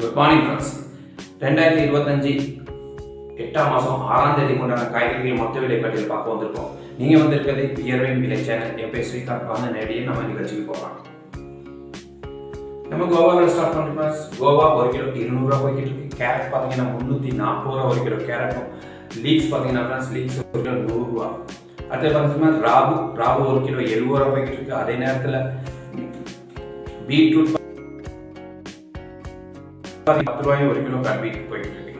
Good morning friends ரெண்டாயிரத்தி இருபத்தஞ்சு எட்டாம் மாதம் ஆறாம் தேதி கொண்டான காய்கறிகள் மொத்த விலை பட்டியல் பார்க்க வந்திருக்கோம். நீங்கள் வந்திருக்கிறது வியர்வின் விலை சேனல். என் பேர் ஸ்ரீகாந்த். வாங்க நேரடியே நம்ம நிகழ்ச்சிக்கு போகலாம். நம்ம கோவாவில் ஸ்டார்ட் பண்ணுறோம் கோவா ஒரு கிலோ இருநூறுவா போய்கிட்டு இருக்கு. கேரட் பார்த்தீங்கன்னா முந்நூற்றி நாற்பது ரூபா ஒரு கிலோ கேரட்டும் லீக்ஸ் பார்த்தீங்கன்னா ஃப்ரெண்ட்ஸ் லீக்ஸ் ஒரு கிலோ நூறுரூவா அடுத்து பார்த்தீங்கன்னா ராபு ராபு ஒரு கிலோ எழுபது ரூபா போய்கிட்டு இருக்கு. அதே நேரத்தில் பீட்ரூட் பத்து ரூபாய் ஒரு கிலோ கம்பி போயிட்டு இருக்கு.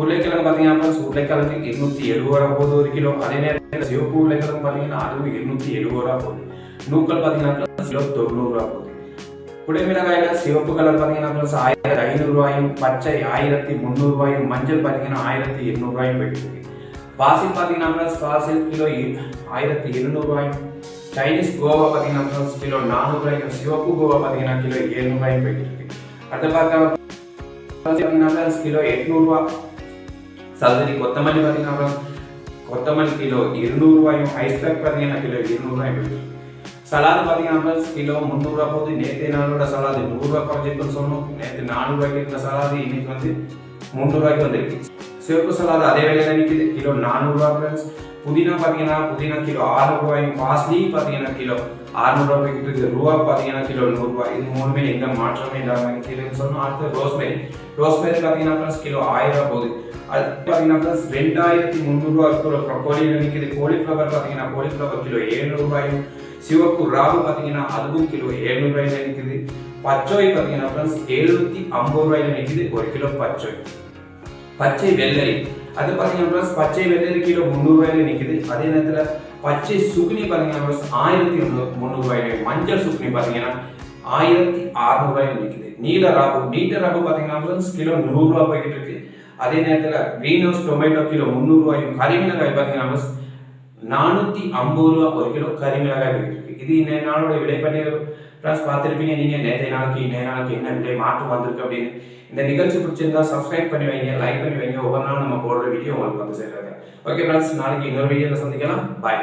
உருளைக்கிழங்கு பார்த்தீங்கன்னா உருளைக்கிழங்கு இருநூத்தி எழுபது ரூபா போகுது ஒரு கிலோ. அதே நேரத்தில் சிவப்பு உருளைக்கிழங்கு பார்த்தீங்கன்னா அதுவும் இருநூத்தி எழுபது ரூபா போகுது. நூக்கள் பார்த்தீங்கன்னா கிலோ தொண்ணூறு ரூபா போகுது. குடைமிளகாயில சிவப்பு கலர் பார்த்தீங்கன்னா ஆயிரத்தி ஐநூறுரூவாயும் பச்சை ஆயிரத்தி முந்நூறுரூவாயும் மஞ்சள் பார்த்தீங்கன்னா ஆயிரத்தி எண்ணூறுரூவாயும் போயிட்டு இருக்கு. பாசில் பார்த்தீங்கன்னா பாசில் கிலோ ஆயிரத்தி இருநூறு சைனீஸ் கோவா பார்த்தீங்கன்னா கிலோ நானூறுரூவாயும் சிவப்பு கோவா பார்த்தீங்கன்னா கிலோ ஏழுநூறு போயிட்டு இருக்கு. அடுத்து பார்த்தா பார்த்தீங்கன்னா கிலோ எட்நூறுவா சதுரி கொத்தமல்லி பார்த்தீங்கன்னா கொத்தமல்லி கிலோ இருநூறுவாயும் ஐஸ் பேக் பார்த்தீங்கன்னா கிலோ இருநூறுவாயும் போயிட்டு சலாது பார்த்தீங்கன்னா கிலோ முந்நூறுரூவா போகுது நேற்று நாளோட சலாது நூறுரூவா குறைஞ்சிருக்குன்னு சொன்னோம் நேற்று நானூறுரூவாய்க்கு இருந்த சலாது இன்னைக்கு வந்து முந்நூறுரூவாய்க்கு வந்துருக்கு சிவப்பு சலாது அதே விலையில நிற்குது கிலோ நானூறுரூவா ஃப்ரெண்ட்ஸ் புதினா பார்த்தீங்கன்னா புதினா கிலோ ஆறுநூறுபாயும் பாஸ்லி பார்த்தீங்கன்னா கிலோ அறுநூறுவா போய்கிட்டு இருக்குது ரூபா பார்த்தீங்கன்னா கிலோ நூறுரூவா இது மூணுமே எந்த மாற்றமே இல்லாமல் இருக்குதுன்னு சொன்னால் அடுத்து ரோஸ்மேரி ரோஸ்மேரி பார்த்தீங்கன்னா ஃப்ரெண்ட்ஸ் கிலோ ஆயிரம் ரூபா போகுது அது பார்த்தீங்கன்னா ஃப்ரெண்ட்ஸ் ரெண்டாயிரத்தி முந்நூறுரூவா இருக்கிற கோழியில் நிற்கிது கோழிஃப்ளவர் பார்த்தீங்கன்னா கோழிஃப்ளவர் கிலோ ஏழ்நூறுபாயும் சிவப்பு ராகு பார்த்தீங்கன்னா அதுவும் கிலோ ஏழ்நூறு நிற்குது பச்சோய் பார்த்தீங்கன்னா ஃப்ரெண்ட்ஸ் எழுநூற்றி ஐம்பது ரூபாயில நிற்கிது ஒரு கிலோ பச்சோய் பச்சை வெள்ளரி. அது பார்த்தீங்கன்னா பச்சை வெள்ளரி கிலோ முந்நூறுவாயிலே நிற்கிது நிற்குது அதே நேரத்தில் பச்சை சுக்னி பார்த்தீங்கன்னா ஆயிரத்தி முந்நூறு மஞ்சள் சுக்னி பார்த்தீங்கன்னா ஆயிரத்தி அறுநூறு நிற்கிது நிற்குது நீல ராபு நீட்ட ராபு பார்த்தீங்கன்னா கிலோ நூறுரூவா போய்கிட்டு இருக்கு. அதே நேரத்தில் க்ரீன் ஹவுஸ் டொமேட்டோ கிலோ முந்நூறுரூவாயும் கறிமிளகாய் பார்த்தீங்கன்னா நானூற்றி நானூத்தி ஐம்பது ரூபா ஒரு கிலோ கறிமிளகாய் போயிட்டு இருக்கு இது இன்னைய நாளோட விலைப்பட்டியல் ப்ளஸ் பார்த்துருப்பீங்க நீங்கள் நேற்றைய நாளைக்கு இன்றைய நாளைக்கு என்ன விலை மாற்றம் வந்திருக்கு அப்படின்னு. இந்த நிகழ்ச்சி பிடிச்சிருந்தா சப்ஸ்கிரைப் பண்ணி வைங்க லைக் பண்ணி வைங்க. ஒவ்வொரு நாள் நம்ம போடுற வீடியோ உங்களுக்கு வந்து சேர்றாங்க ஓகே ஃப்ரெண்ட்ஸ் நாளைக்கு இன்னொரு வீடியோவில் சந்திக்கலாம். பாய்